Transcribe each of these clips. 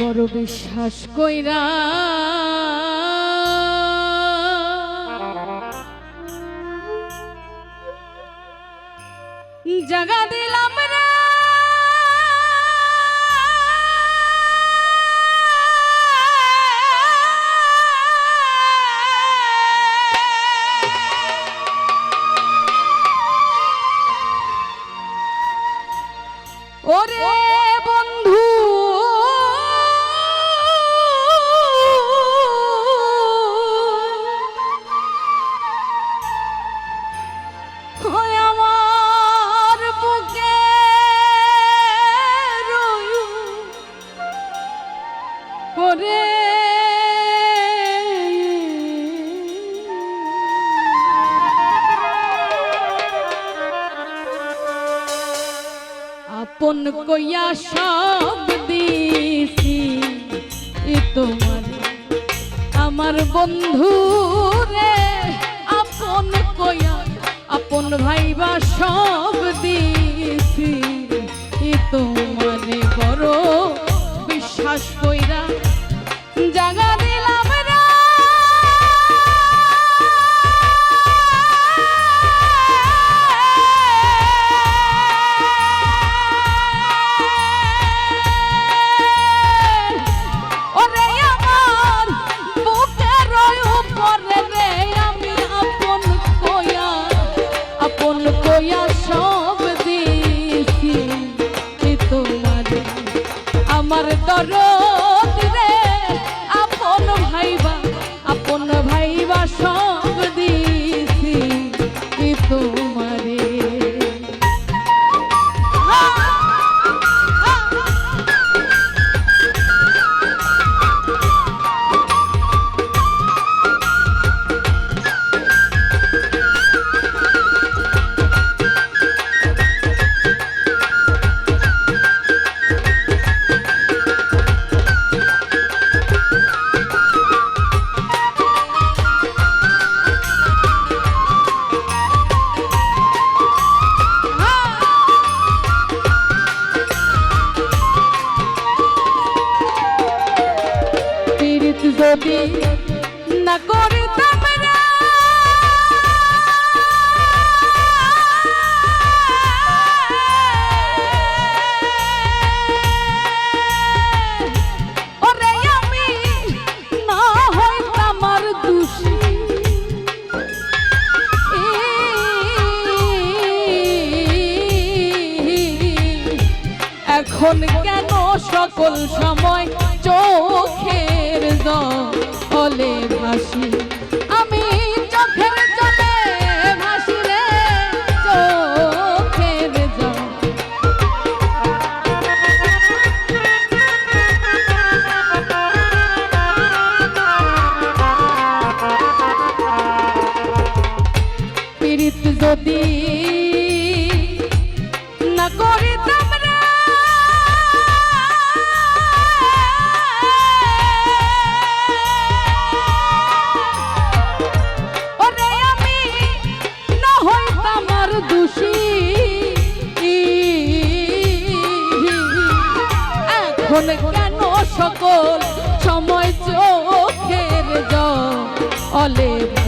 বড় বিশ্বাস কইরা। জাগা দিলাম রে। ওরে আপন কইয়া সব দিছি। তোমার আমার বন্ধু রে আপন কইয়া আপন ভাইবা সব দিছি। colchão বলে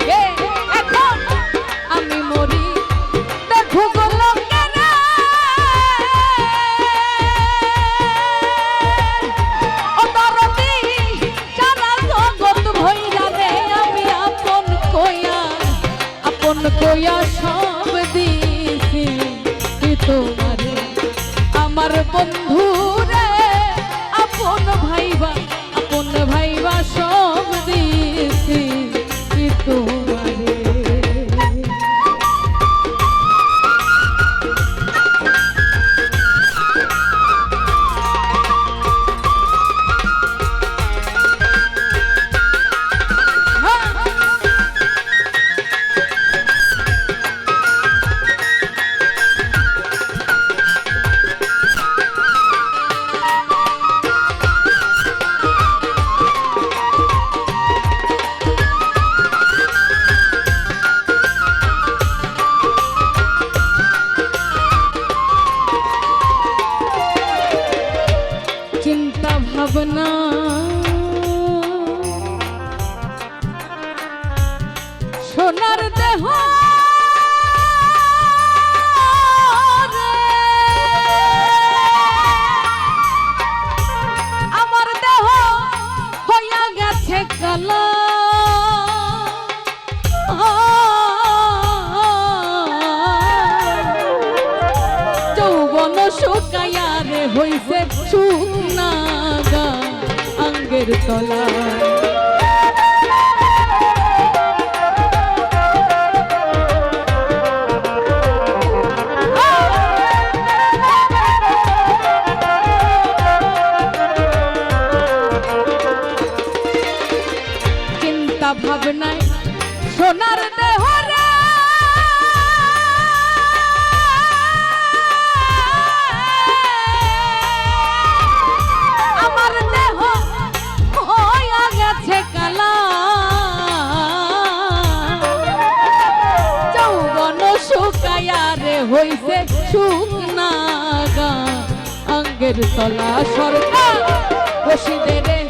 Yeah. সোনার দেহ আমার দেহ হইয়া গেছে কালা। যৌবন শুকায়ারে হইছে শুকনা গা আঙ্গের তলা চলা সরকার বসিদের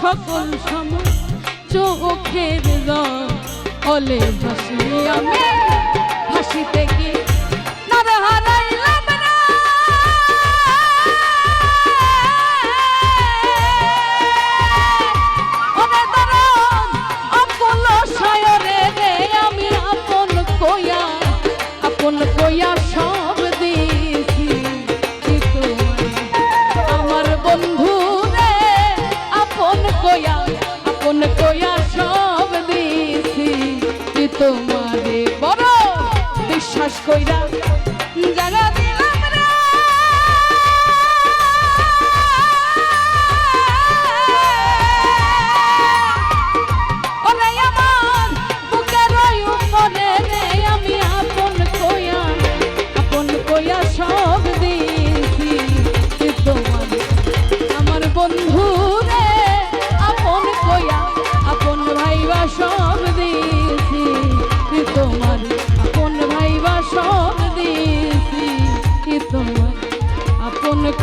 সকল সম চোখের অলে ভাসি আমি হাসিতে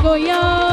ভাইবা